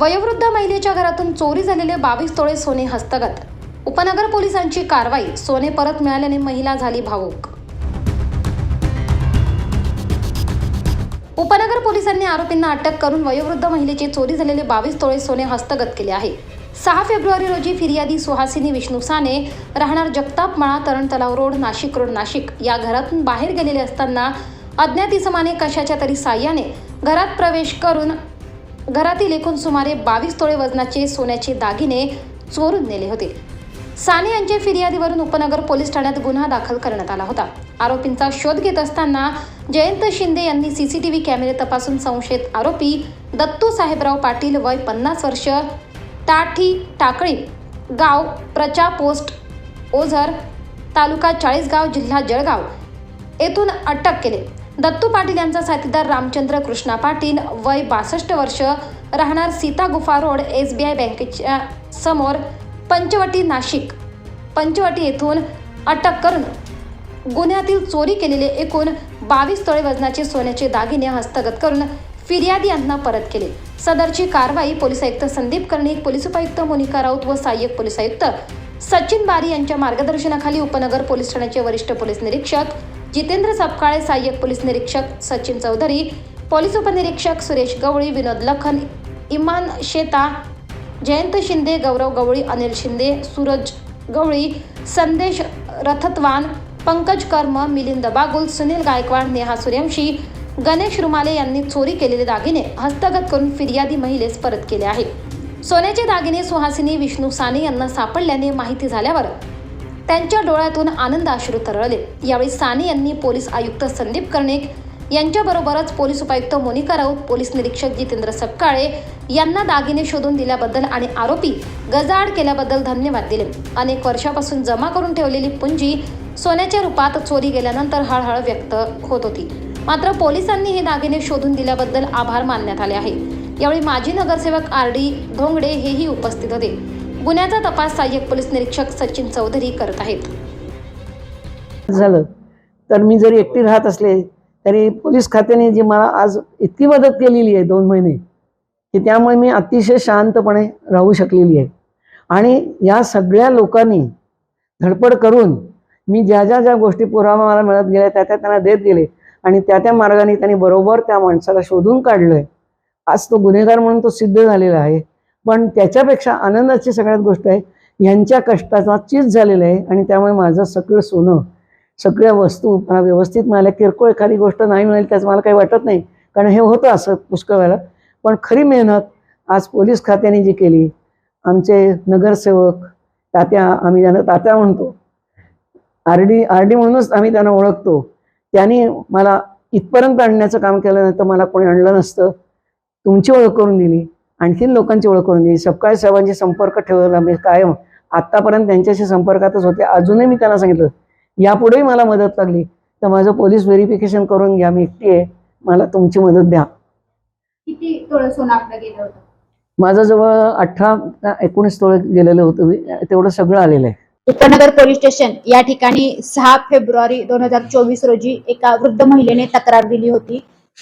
वयोवृद्ध महिलेच्या घरातून चोरी झालेले बावीस तोळे सोने हस्तगत. उपनगर पोलिसांची कारवाई सोने परत मिळाल्याने महिला झाली भावूक. उपनगर पोलिसांनी आरोपींना अटक करून वयोवृद्ध महिलेचे चोरी झालेले बावीस तोळे सोने हस्तगत केले आहे. सहा फेब्रुवारी रोजी फिर्यादी सुहासिनी विष्णू साने राहणार जगताप मळा तरण तलाव रोड नाशिक रोड नाशिक. या घरातून बाहेर गेलेले असताना अज्ञात इसमाने कशाच्या तरी साह्याने घरात प्रवेश करून घरातील एकूण सुमारे बावीस तोळे वजनाचे सोन्याचे दागिने चोरून नेले होते. साने यांच्या फिर्यादीवरून उपनगर पोलीस ठाण्यात गुन्हा दाखल करण्यात आला होता. आरोपींचा शोध घेत असताना जयंत शिंदे यांनी सीसीटीव्ही कॅमेरे तपासून संशयित आरोपी दत्तू साहेबराव पाटील वय पन्नास वर्ष टाठी टाकळी गाव प्रचा पोस्ट ओझर तालुका चाळीसगाव जिल्हा जळगाव. येथून अटक केले. दत्तू पाटील यांचा साथीदार रामचंद्र कृष्णा पाटील वय बासष्ट वर्ष राहणार सीता गुफा रोड एस बी आय बँकेच्या समोर पंचवटी नाशिक. पंचवटी येथून अटक करून गुन्ह्यातील चोरी केलेले एकूण बावीस तोळे वजनाचे सोन्याचे दागिने हस्तगत करून फिर्यादी यांना परत केले. सदरची कारवाई पोलीस आयुक्त संदीप कर्णिक पोलीस उपायुक्त मोनिका राऊत व सहाय्यक पोलीस आयुक्त सचिन बारी यांच्या मार्गदर्शनाखाली उपनगर पोलीस ठाण्याचे वरिष्ठ पोलीस निरीक्षक जितेंद्र सपकाळे सहाय्यक पोलीस निरीक्षक सचिन चौधरी पोलीस उपनिरीक्षक सुरेश गवळी विनोद लखन इमान शेता जयंत शिंदे गौरव गवळी अनिल शिंदे सूरज गवळी संदेश रथतवान पंकज कर्म मिलिंद बागुल सुनील गायकवाड नेहा सूर्यवंशी गणेश रुमाले यांनी चोरी केलेले दागिने हस्तगत करून फिर्यादी महिलेस परत केले आहे. सोन्याचे दागिने सुहासिनी विष्णू साने यांना सापडल्याने माहिती झाल्यावर त्यांच्या डोळ्यातून आनंद अश्रू तरळले. यावेळी साने यांनी पोलीस आयुक्त संदीप कर्णिक यांच्याबरोबरच पोलीस उपायुक्त मोनिका राऊत पोलीस निरीक्षक जितेंद्र सपकाळे यांना दागिने शोधून दिल्याबद्दल आणि आरोपी गजाआड केल्याबद्दल धन्यवाद दिले. अनेक वर्षापासून जमा करून ठेवलेली पुंजी सोन्याच्या रूपात चोरी गेल्यानंतर हळहळ व्यक्त होत होती. मात्र पोलिसांनी हे दागिने शोधून दिल्याबद्दल आभार मानण्यात आले आहे यावेळी माजी नगरसेवक आर डी धोंगडे हेही उपस्थित होते. गुन्ह्याचा तपास सहाय्यक पोलीस निरीक्षक सचिन चौधरी करत आहेत. झालं. तर मी जरी एकटी राहत असले तरी पोलीस खात्याने जी मला आज इतकी मदत केलेली आहे दोन महिने की त्यामुळे मी अतिशय शांतपणे राहू शकलेली आहे. आणि या सगळ्या लोकांनी धडपड करून मी ज्या ज्या ज्या गोष्टी पुरावा मला मिळत गेल्या त्या त्या त्यांना देत गेले आणि त्या त्या मार्गाने त्यांनी बरोबर त्या माणसाला शोधून काढलंय. आज तो गुन्हेगार म्हणून तो सिद्ध झालेला आहे. पण त्याच्यापेक्षा आनंदाची सगळ्यात गोष्ट आहे यांच्या कष्टाचा चीज झालेला आहे आणि त्यामुळे माझं सगळं सोनं सगळ्या वस्तू मला व्यवस्थित मिळाल्या. किरकोळ एखादी गोष्ट नाही मिळाली त्याचं मला काही वाटत नाही कारण हे होतं असं पुष्कळ वेळेला पण खरी मेहनत आज पोलीस खात्याने जी केली आमचे नगरसेवक तात्या आम्ही ज्यांना तात्या म्हणतो. आर डी आर डी म्हणूनच आम्ही त्यांना ओळखतो. त्यांनी मला इथपर्यंत आणण्याचं काम केलं नाही तर मला कोणी आणलं नसतं. तुमची ओळख करून दिली. आणखीन लोकांची ओळख करून दिली. सपकाळ साहेबांशी संपर्क ठेवला. मी कायम आत्तापर्यंत त्यांच्याशी संपर्कातच होते. अजूनही मी त्यांना सांगितलं. यापुढेही मला मदत लागली. तर माझं पोलीस व्हेरिफिकेशन करून घ्या. मी एकटी आहे. मला तुमची मदत द्या. माझं जवळ अठरा एकोणीस तोळे गेलेलं होतं. तेवढं सगळं आलेलं आहे. उपनगर पोलीस स्टेशन या ठिकाणी सहा फेब्रुवारी दोन हजार चोवीस रोजी एका वृद्ध महिलेने तक्रार दिली होती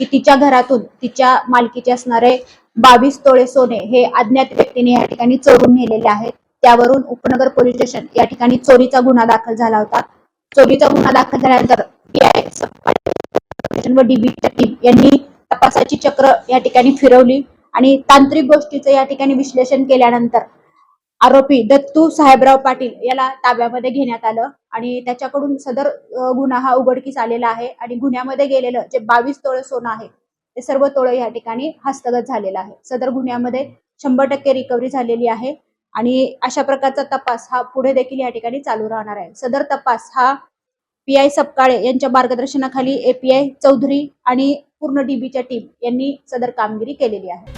की तिच्या घरातून तिच्या मालकीचे असणारे बावीस तोळे सोने हे अज्ञात व्यक्तीने या ठिकाणी चोरून नेलेले आहेत. त्यावरून उपनगर पोलीस स्टेशन या ठिकाणी चोरीचा गुन्हा दाखल झाला होता. चोरीचा गुन्हा दाखल झाल्यानंतर व डीबीच्या टीम यांनी तपासाची चक्र या ठिकाणी फिरवली आणि तांत्रिक गोष्टीचं या ठिकाणी विश्लेषण केल्यानंतर आरोपी दत्तू साहेबराव पाटील याला ताब्यामध्ये घेण्यात आलं आणि त्याच्याकडून सदर गुन्हा हा उघडकीस आलेला आहे आणि गुन्ह्यामध्ये गेलेलं जे बावीस तोळे सोनं आहे ते सर्व तोळे या ठिकाणी हस्तगत झालेलं आहे. सदर गुन्ह्यामध्ये शंभर टक्के रिकव्हरी झालेली आहे आणि अशा प्रकारचा तपास हा पुढे देखील या ठिकाणी चालू राहणार आहे. सदर तपास हा पी आय सपकाळे यांच्या मार्गदर्शनाखाली एपीआय चौधरी आणि पूर्ण डीबीच्या टीम यांनी सदर कामगिरी केलेली आहे.